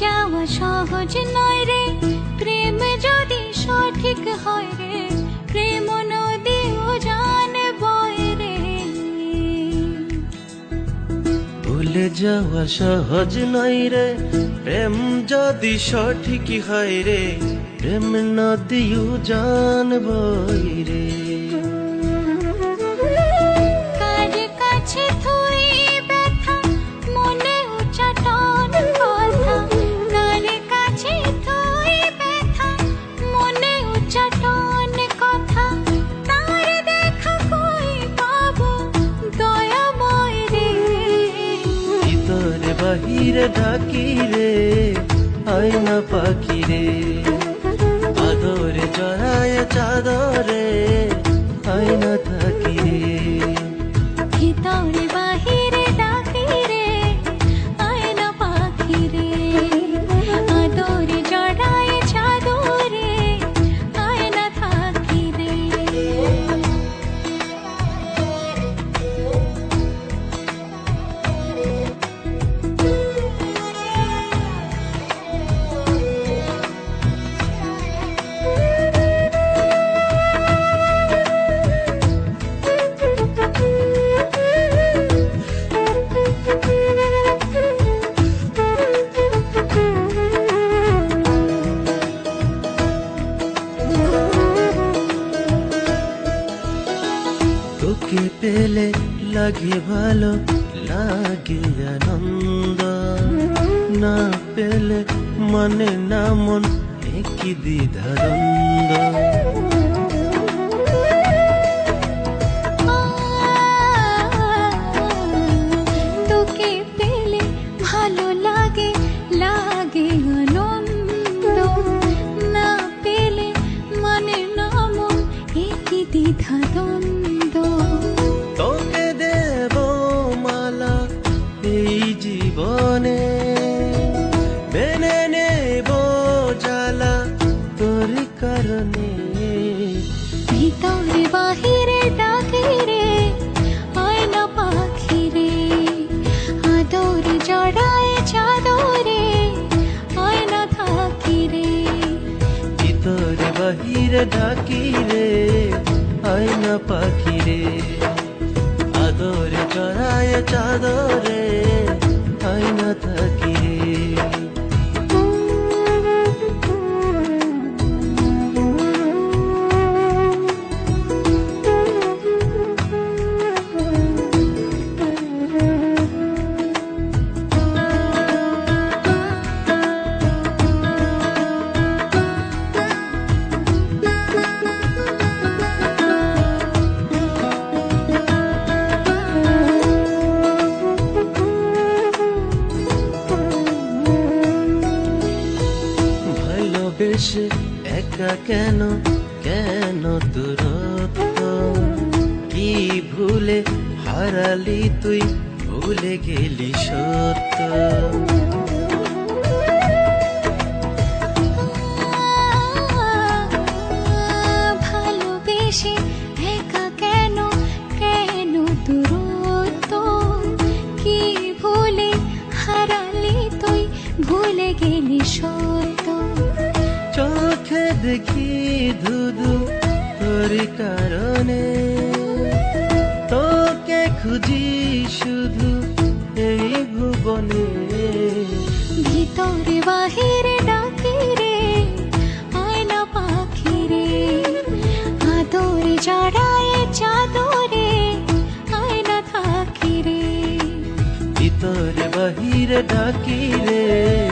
যাওয়া সহজ নয় রে। প্রেম যদি সঠিক হয় রে প্রেম নদী ও জান বয় রে। ভুলে যাওয়া সহজ নয় রে প্রেম যদি সঠিক হয় রে প্রেম নদীও জানবই রে। কার কাছে থুই বাহিরে ঢাকি রে আয়না পাখি রে। আদরে জড়ায় চাদরে লাগে ভালো লাগে আনন্দ। না পেলে মনে না মন একই দ্বিধাদ্বন্দ্ব। বাহিরে ঢাকি রে আয়না পাখি রে। আদরে চড়ায় চাদরে ভালোবেসে একা কেন কেন দূরত্ব? কি ভুলে হারালি তুই, ভুলে গেলি সত্য? ভালোবেসে একা কেন কেন দূরত্ব? কি ভুলে হারালি তুই, ভুলে গেলি সত্য? চোখে দেখি ধুধু তোর কারণে। তোকে খুঁজি শুধু এই ভুবনে। ভিতরে বাহিরে ডাকে রে আয়না পাখি রে আদরে জড়ায় চাদরে আয়না থাকি রে। ভিতরে বাহিরে ডাকি রে।